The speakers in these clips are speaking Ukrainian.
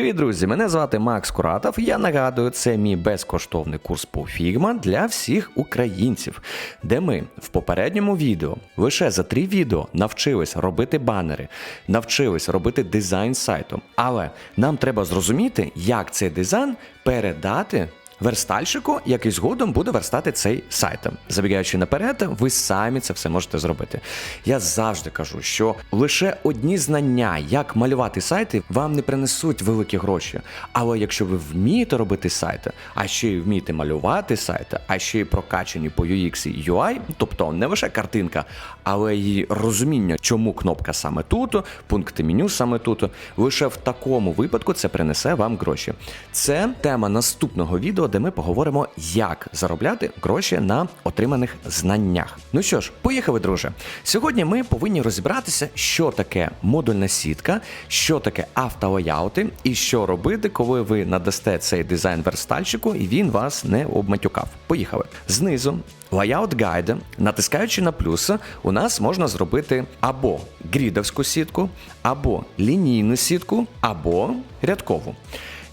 Привіт, друзі! Мене звати Макс Куратов. Я нагадую, це мій безкоштовний курс по Figma для всіх українців, де ми в попередньому відео лише за три відео навчились робити банери, навчились робити дизайн сайту. Але нам треба зрозуміти, як цей дизайн передати верстальщику, який згодом буде верстати цей сайт. Забігаючи наперед, ви самі це все можете зробити. Я завжди кажу, що лише одні знання, як малювати сайти, вам не принесуть великі гроші. Але якщо ви вмієте робити сайти, а ще й вмієте малювати сайти, а ще й прокачані по UX і UI, тобто не лише картинка, але й розуміння, чому кнопка саме тут, пункти меню саме тут, лише в такому випадку це принесе вам гроші. Це тема наступного відео, де ми поговоримо, як заробляти гроші на отриманих знаннях. Ну що ж, поїхали, друже. Сьогодні ми повинні розібратися, що таке модульна сітка, що таке автолаяути і що робити, коли ви надасте цей дизайн верстальщику і він вас не обматюкав. Поїхали. Знизу Layout Guide, натискаючи на плюс, у нас можна зробити або грідовську сітку, або лінійну сітку, або рядкову.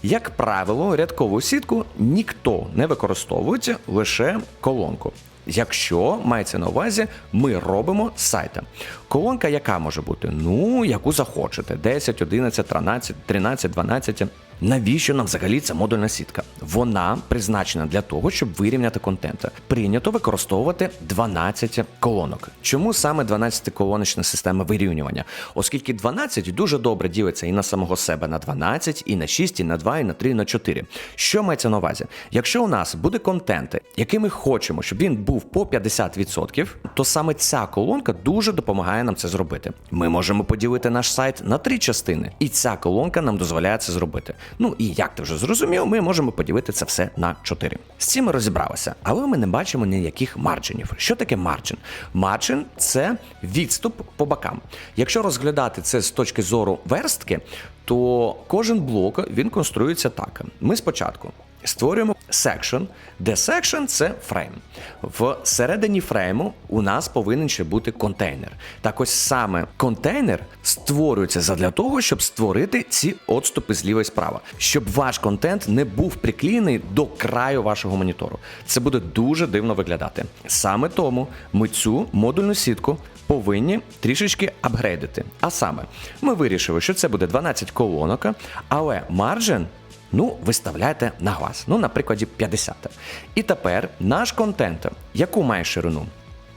Як правило, рядкову сітку ніхто не використовується лише колонку. Якщо мається на увазі, ми робимо сайта. Колонка, яка може бути? Ну, яку захочете: 10, 11, 13, 13, 12. Навіщо нам взагалі ця модульна сітка? Вона призначена для того, щоб вирівняти контент. Прийнято використовувати 12 колонок. Чому саме 12-колоночна система вирівнювання? Оскільки 12 дуже добре ділиться і на самого себе на 12, і на 6, і на 2, і на 3, і на 4. Що мається на увазі? Якщо у нас буде контент, який ми хочемо, щоб він був по 50%, то саме ця колонка дуже допомагає нам це зробити. Ми можемо поділити наш сайт на три частини, і ця колонка нам дозволяє це зробити. Ну і як ти вже зрозумів, ми можемо поділити це все на 4. З цим ми розібралися, але ми не бачимо ніяких марджинів. Що таке марджин? Марджин це відступ по бокам. Якщо розглядати це з точки зору верстки, то кожен блок він конструюється так. Ми спочатку. Створюємо section, де section – це фрейм. В середині фрейму у нас повинен ще бути контейнер. Так ось саме контейнер створюється задля того, щоб створити ці отступи зліва і справа, щоб ваш контент не був приклеєний до краю вашого монітору. Це буде дуже дивно виглядати. Саме тому ми цю модульну сітку повинні трішечки апгрейдити. А саме, ми вирішили, що це буде 12 колонок, але маржин. Ну, виставляйте на глаз. Ну, наприклад, 50. І тепер наш контент, яку має ширину?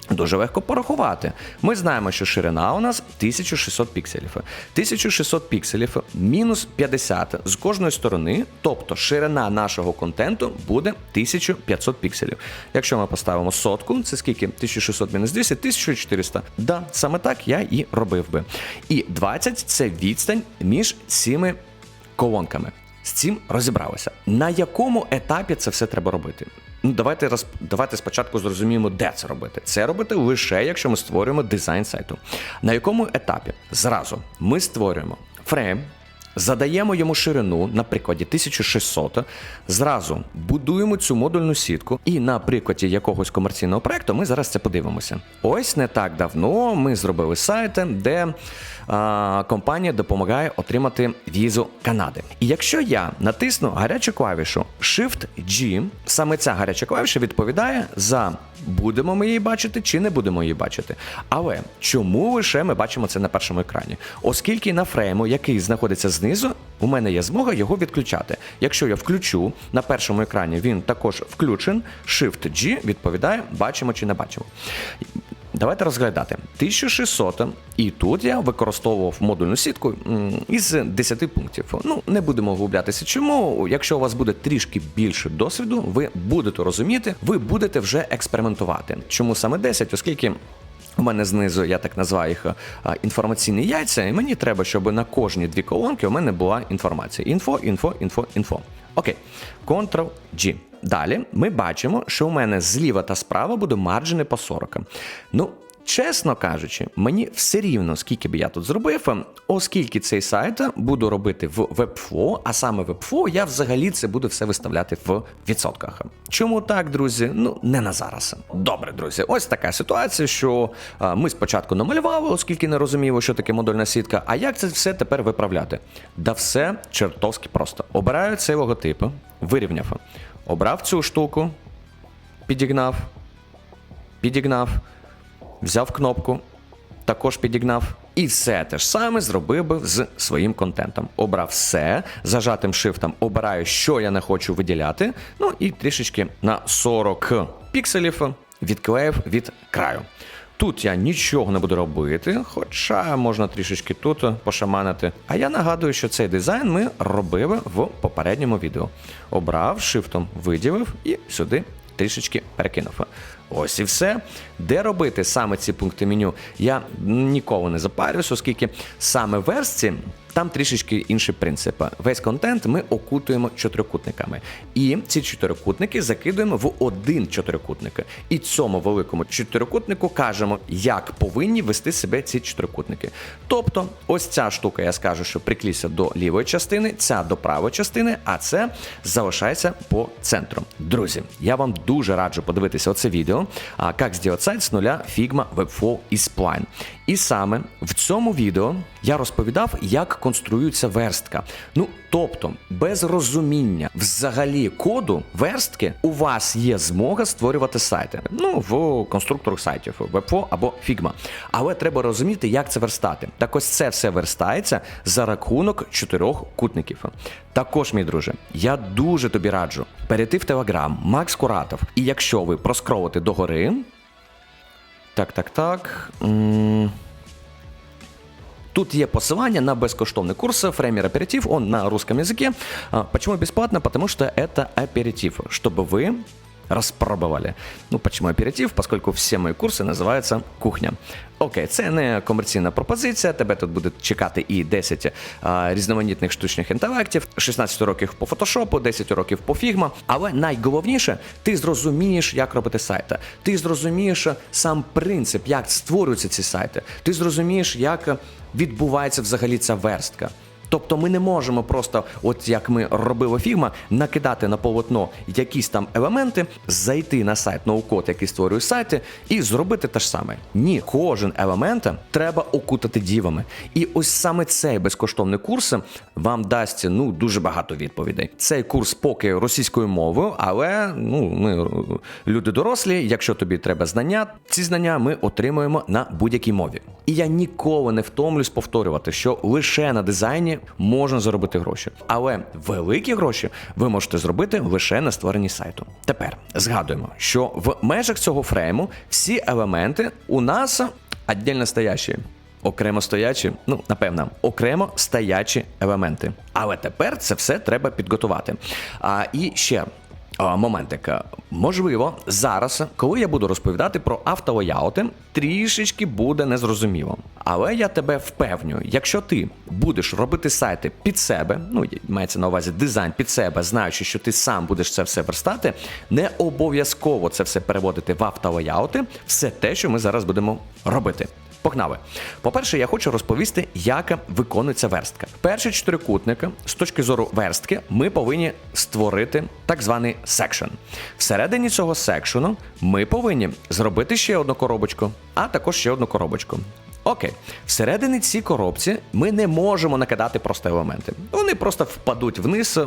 Дуже легко порахувати. Ми знаємо, що ширина у нас 1600 пікселів. 1600 пікселів мінус 50 з кожної сторони, тобто ширина нашого контенту буде 1500 пікселів. Якщо ми поставимо сотку, це скільки? 1600 мінус 200, 1400. Да, саме так я і робив би. І 20 це відстань між цими колонками. З цим розібралися. На якому етапі це все треба робити? Ну, давайте роз... давайте спочатку зрозуміємо, де це робити. Це робити лише якщо ми створюємо дизайн сайту. На якому етапі? Зразу ми створюємо фрейм. Задаємо йому ширину, на прикладі 1600, зразу будуємо цю модульну сітку, і на прикладі якогось комерційного проекту ми зараз це подивимося. Ось не так давно ми зробили сайт, де компанія допомагає отримати візу Канади. І якщо я натисну гарячу клавішу Shift-G, саме ця гаряча клавіша відповідає за будемо ми її бачити чи не будемо її бачити. Але чому лише ми бачимо це на першому екрані? Оскільки на фрейму, який знаходиться знизу, у мене є змога його відключати. Якщо я включу на першому екрані, він також включен. Shift-G відповідає, бачимо чи не бачимо. Давайте розглядати 1600, і тут я використовував модульну сітку із 10 пунктів. Ну, не будемо углублятися. Чому? Якщо у вас буде трішки більше досвіду, ви будете розуміти, ви будете вже експериментувати. Чому саме 10? Оскільки. У мене знизу, я так називаю їх інформаційні яйця, і мені треба, щоб на кожні дві колонки у мене була інформація. Інфо, інфо, інфо, інфо. Окей. Ctrl-G. Далі ми бачимо, що у мене зліва та справа буде марджини по 40. Ну, Чесно кажучи, мені все рівно, скільки б я тут зробив, оскільки цей сайт буду робити в Webflow, а саме Webflow, я взагалі це буду все виставляти в відсотках. Чому так, друзі? Ну не на зараз. Добре, друзі, ось така ситуація, що а, ми спочатку намалювали, оскільки не розуміли, що таке модульна сітка. А як це все тепер виправляти? Да все чертовськи просто. Обираю цей логотип, вирівняв, обрав цю штуку, підігнав, підігнав взяв кнопку, також підігнав. І все те ж саме зробив би з своїм контентом. Обрав все, зажатим шифтом обираю, що я не хочу виділяти. Ну і трішечки на 40 пікселів відклеїв від краю. Тут я нічого не буду робити, хоча можна трішечки тут пошаманити. А я нагадую, що цей дизайн ми робили в попередньому відео. Обрав, шифтом виділив і сюди трішечки перекинув. Ось і все. Де робити саме ці пункти меню, я ніколи не запарююсь, оскільки саме верстці там трішечки інший принцип. Весь контент ми окутуємо чотирикутниками. І ці чотирикутники закидуємо в один чотирикутник. І цьому великому чотирикутнику кажемо, як повинні вести себе ці чотирикутники. Тобто, ось ця штука, я скажу, що приклійся до лівої частини, ця до правої частини, а це залишається по центру. Друзі, я вам дуже раджу подивитися оце відео, а «Как сделать сайт з нуля Figma Webflow і Spline. І саме в цьому відео я розповідав, як конструюється верстка. Ну тобто, без розуміння взагалі коду верстки у вас є змога створювати сайти. Ну в конструкторах сайтів Webflow або Figma. Але треба розуміти, як це верстати. Так ось це все верстається за рахунок чотирьох кутників. Також, мій друже, я дуже тобі раджу перейти в Телеграм Макс Куратов. І якщо ви проскролите догори. Так, так, так. М, Тут є посилання на безкоштовный курс Фреймер Аперитив, он на русском языке. А, Почему бесплатно? Потому что это аперитив, чтобы вы распробовали. Ну, почему аперитив? Поскольку всі мої курси називаються кухня. Окей, це не комерційна пропозиція. Тебе тут буде чекати і 10 а, різноманітних штучних інтелектів, 16 років по фотошопу, 10 років по фігма. Але найголовніше, ти зрозумієш, як робити сайти. Ти зрозумієш сам принцип, як створюються ці сайти. Ти зрозумієш, як відбувається взагалі ця верстка. Тобто ми не можемо просто, от як ми робили фігма, накидати на полотно якісь там елементи, зайти на сайт ноукод, який створює сайти, і зробити те ж саме. Ні, кожен елемент треба окутати дівами. І ось саме цей безкоштовний курс вам дасть ну дуже багато відповідей. Цей курс поки російською мовою, але ну ми люди дорослі. Якщо тобі треба знання, ці знання ми отримуємо на будь-якій мові. І я ніколи не втомлюсь повторювати, що лише на дизайні можна заробити гроші, але великі гроші ви можете зробити лише на створенні сайту. Тепер згадуємо, що в межах цього фрейму всі елементи у нас віддільно стоящі. Окремо стоячі, ну напевно, окремо стоячі елементи. Але тепер це все треба підготувати. А і ще а, моментик. Можливо, зараз, коли я буду розповідати про автолеяути, трішечки буде незрозуміло. Але я тебе впевнюю, якщо ти будеш робити сайти під себе, ну мається на увазі дизайн під себе, знаючи, що ти сам будеш це все верстати, не обов'язково це все переводити в автолеяути, все те, що ми зараз будемо робити. Погнали. По-перше, я хочу розповісти, як виконується верстка. Перший чотирикутник, з точки зору верстки, ми повинні створити так званий секшн. Всередині цього секшену ми повинні зробити ще одну коробочку, а також ще одну коробочку. Окей, всередині цій коробці ми не можемо накидати просто елементи. Вони просто впадуть вниз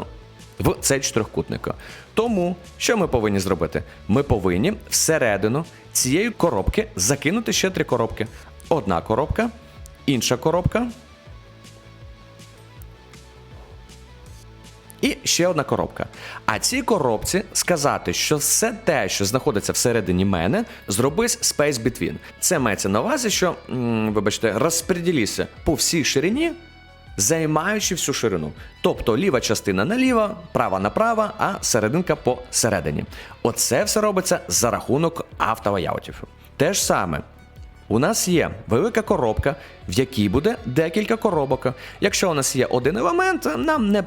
в цей чотирикутник. Тому що ми повинні зробити? Ми повинні всередину цієї коробки закинути ще три коробки. Одна коробка, інша коробка. І ще одна коробка. А цій коробці сказати, що все те, що знаходиться всередині мене, зроби Space Between. Це мається на увазі, що, вибачте, розподіліся по всій ширині, займаючи всю ширину. Тобто ліва частина наліво, права направо, а серединка посередині. Оце все робиться за рахунок автолаyautів. Те ж саме. У нас є велика коробка, в якій буде декілька коробок. Якщо у нас є один елемент, нам не,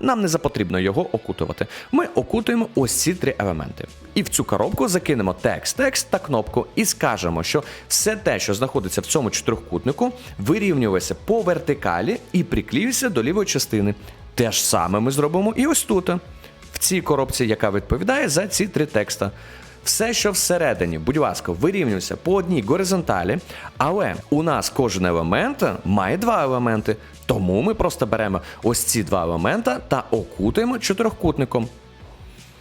нам не запотрібно його окутувати. Ми окутуємо ось ці три елементи. І в цю коробку закинемо текст, текст та кнопку і скажемо, що все те, що знаходиться в цьому чотирикутнику, вирівнюється по вертикалі і приклеюється до лівої частини. Те ж саме ми зробимо і ось тут, в цій коробці, яка відповідає за ці три текста. Все, що всередині, будь ласка, вирівнюйся по одній горизонталі, але у нас кожен елемент має два елементи. Тому ми просто беремо ось ці два елемента та окутуємо чотирикутником.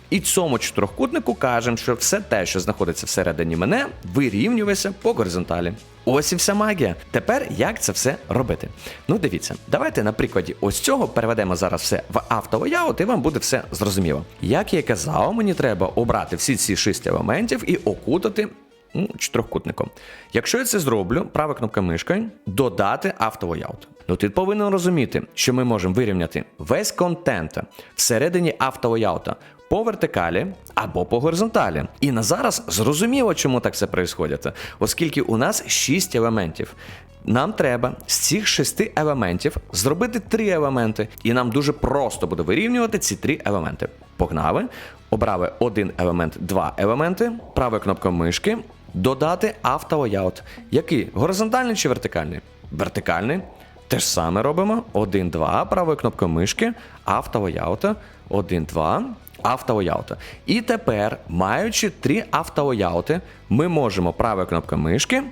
І цьому чотирикутнику кажемо, що все те, що знаходиться всередині мене, вирівнюється по горизонталі. Ось і вся магія. Тепер як це все робити? Ну дивіться, давайте на прикладі ось цього переведемо зараз все в автолояут, і вам буде все зрозуміло. Як я казав, мені треба обрати всі ці шість елементів і окутати ну, чотирикутником. Якщо я це зроблю, права кнопка мишки, додати автолояут. Ну ти повинен розуміти, що ми можемо вирівняти весь контент всередині автолояута по вертикалі або по горизонталі. І на зараз зрозуміло, чому так все відбувається, оскільки у нас 6 елементів. Нам треба з цих шести елементів зробити три елементи, і нам дуже просто буде вирівнювати ці три елементи. Погнали, обрали один елемент, два елементи, правою кнопкою мишки, додати автолояут. Який? Горизонтальний чи вертикальний? Вертикальний. Те ж саме робимо. 1, 2, правою кнопкою мишки, автолояута, 1, 2, автолояута. І тепер, маючи три автолояути, ми можемо правою кнопкою мишки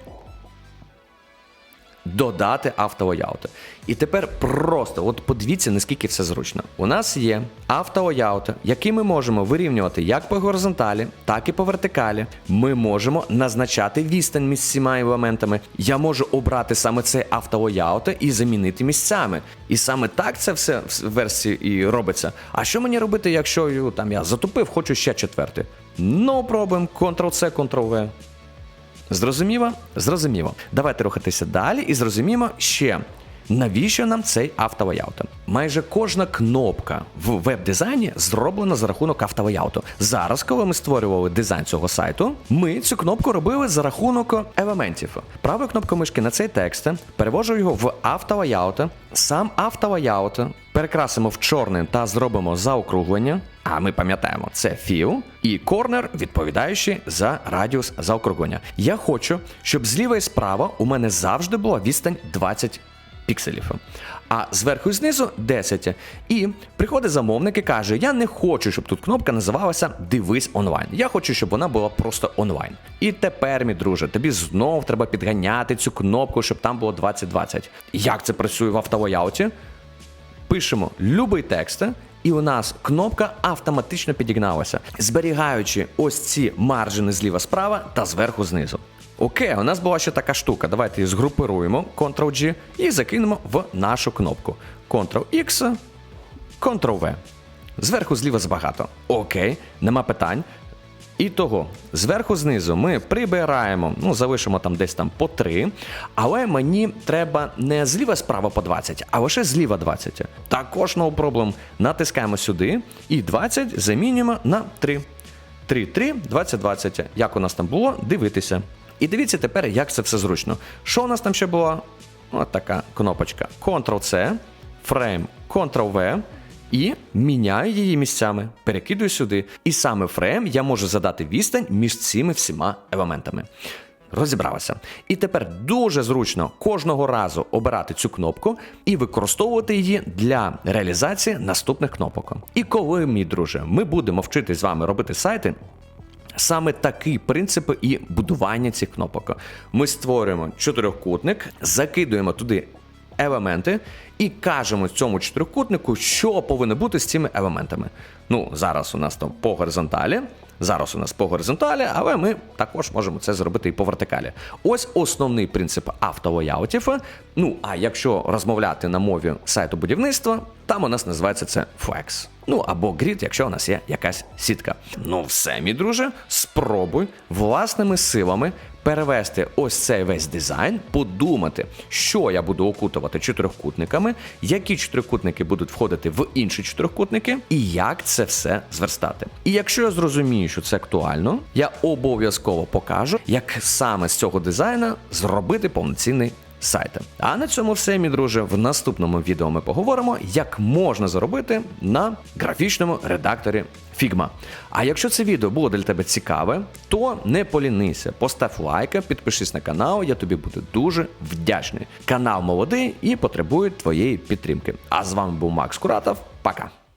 додати автолояути. І тепер просто, от подивіться, наскільки все зручно. У нас є автолояути, які ми можемо вирівнювати як по горизонталі, так і по вертикалі. Ми можемо назначати відстань між всіма елементами. Я можу обрати саме цей автолояут і замінити місцями. І саме так це все в версії і робиться. А що мені робити, якщо там я затупив, хочу ще четвертий? No problem, Ctrl-C, Ctrl-V. Зрозуміло? Зрозуміло. Давайте рухатися далі і зрозуміємо ще. Навіщо нам цей автолаyaut? Майже кожна кнопка в веб-дизайні зроблена за рахунок автолаyaut. Зараз, коли ми створювали дизайн цього сайту, ми цю кнопку робили за рахунок елементів. Правою кнопкою мишки на цей текст перевожу його в автолаyaut. Сам автолаyaut перекрасимо в чорний та зробимо заокруглення. А ми пам'ятаємо, це філ і корнер, відповідаючий за радіус заокруглення. Я хочу, щоб зліва і справа у мене завжди була відстань 20 пікселів. А зверху і знизу 10. І приходить замовник і каже: Я не хочу, щоб тут кнопка називалася Дивись онлайн. Я хочу, щоб вона була просто онлайн. І тепер, мій друже, тобі знов треба підганяти цю кнопку, щоб там було 2020. Як це працює в автолояуті? Пишемо любий текст. І у нас кнопка автоматично підігналася, зберігаючи ось ці маржини зліва справа та зверху знизу. Окей, у нас була ще така штука. Давайте її згрупируємо Ctrl-G і закинемо в нашу кнопку. Ctrl-X, Ctrl-V. Зверху зліва забагато. Окей, нема питань. І того, зверху знизу ми прибираємо, ну, залишимо там десь там по 3. Але мені треба не зліва справа по 20, а лише зліва 20. Також no problem. Натискаємо сюди і 20 замінюємо на 3. 3, 3, 20, 20. Як у нас там було, дивитися. І дивіться тепер, як це все зручно. Що у нас там ще було? От така кнопочка. Ctrl-C, фрейм, Ctrl-V. І міняю її місцями, перекидую сюди. І саме фрейм я можу задати відстань між цими всіма елементами. Розібралося. І тепер дуже зручно кожного разу обирати цю кнопку і використовувати її для реалізації наступних кнопок. І коли, мій друже, ми будемо вчитись з вами робити сайти. Саме такі принципи і будування цих кнопок. Ми створюємо чотирьохкутник, закидуємо туди елементи і кажемо цьому чотирикутнику, що повинно бути з цими елементами. Ну, зараз у нас там по горизонталі. Зараз у нас по горизонталі, але ми також можемо це зробити і по вертикалі. Ось основний принцип автолояутів. Ну, а якщо розмовляти на мові сайту будівництва, там у нас називається це Flex. Ну або grid, якщо у нас є якась сітка. Ну все, мій друже, спробуй власними силами перевести ось цей весь дизайн, подумати, що я буду окутувати чотирикутниками, які чотирикутники будуть входити в інші чотирикутники, і як це все зверстати. І якщо я зрозумію, що це актуально, я обов'язково покажу, як саме з цього дизайна зробити повноцінний сайт. А на цьому все, мій друже. В наступному відео ми поговоримо, як можна заробити на графічному редакторі Figma. А якщо це відео було для тебе цікаве, то не полінися, постав лайка, підпишись на канал, я тобі буду дуже вдячний. Канал молодий і потребує твоєї підтримки. А з вами був Макс Куратов. Пока.